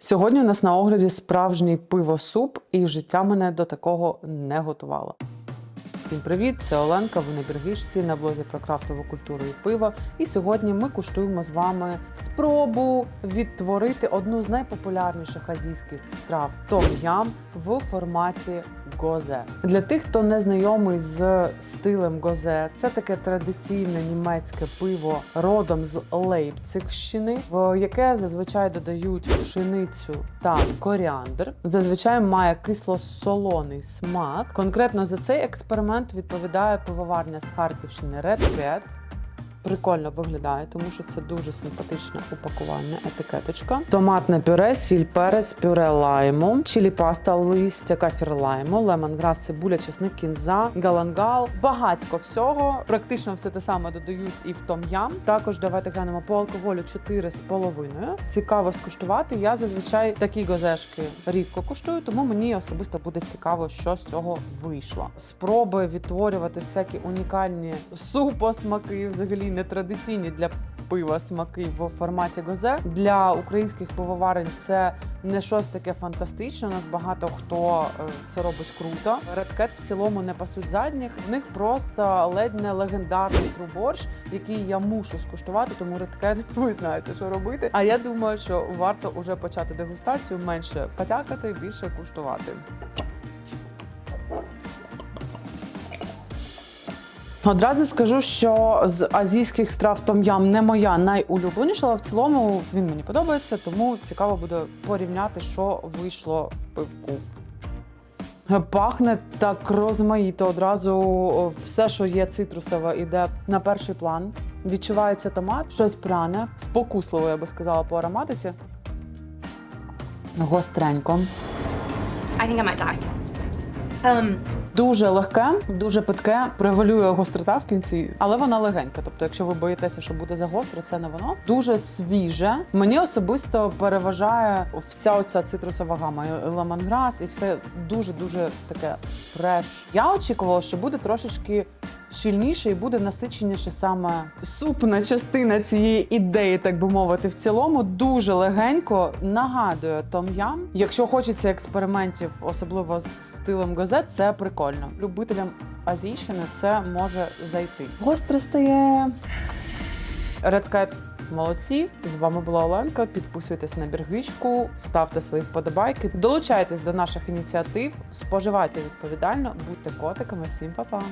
Сьогодні у нас на огляді справжній пивосуп, і життя мене до такого не готувало. Всім привіт! Це Оленка. Ви на Біргішці на блозі про крафтову культуру і пиво. І сьогодні ми куштуємо з вами спробу відтворити одну з найпопулярніших азійських страв том-ям в форматі гозе. Для тих, хто не знайомий з стилем гозе, це таке традиційне німецьке пиво родом з Лейпцигщини, в яке зазвичай додають пшеницю та коріандр. Зазвичай має кисло-солоний смак. Конкретно за цей експеримент відповідає пивоварня з Харківщини Red Cat. Прикольно виглядає, тому що це дуже симпатичне упакування, етикеточка. Томатне пюре, сіль, перець, пюре лайму, чилі паста, листя, кафір лайму, лемонграс, цибуля, чесник, кінза, галангал. Багацько всього. Практично все те саме додають і в том-ям. Також давайте глянемо по алкоголю 4,5. Цікаво скуштувати. Я зазвичай такі газешки рідко куштую, тому мені особисто буде цікаво, що з цього вийшло. Спроби відтворювати всякі унікальні супосмаки, взагалі нетрадиційні для пива смаки в форматі гозе. Для українських пивоварень це не щось таке фантастичне. У нас багато хто е, це робить круто. Редкет в цілому не пасуть задніх. В них просто ледь не легендарний труборщ, який я мушу скуштувати. Тому редкет, ви знаєте, що робити. А я думаю, що варто уже почати дегустацію, менше потякати, більше куштувати. Одразу скажу, що з азійських страв том-ям не моя найулюбленіша, але в цілому він мені подобається, тому цікаво буде порівняти, що вийшло в пивку. Пахне так розмаїто. Одразу все, що є цитрусове, іде на перший план. Відчувається томат, щось пряне, спокусливо, я би сказала, по ароматиці. Гостренько. I think I might die. Um, Дуже легке, дуже питке, превалює гострота в кінці, але вона легенька. Тобто, якщо ви боїтеся, що буде загостро, це не воно. Дуже свіже. Мені особисто переважає вся оця цитрусова гама, і лемонграс, і все дуже дуже таке фреш. Я очікувала, що буде трошечки щільніше і буде насиченіше саме супна частина цієї ідеї, так би мовити, в цілому дуже легенько нагадує том-ям. Якщо хочеться експериментів, особливо з стилем газет, це прикольно. Любителям азійщини це може зайти. Гостро стає. Редкет. Молодці, з вами була Оленка. Підписуйтесь на біргичку, ставте свої вподобайки, долучайтесь до наших ініціатив, споживайте відповідально, будьте котиками. Всім па-па!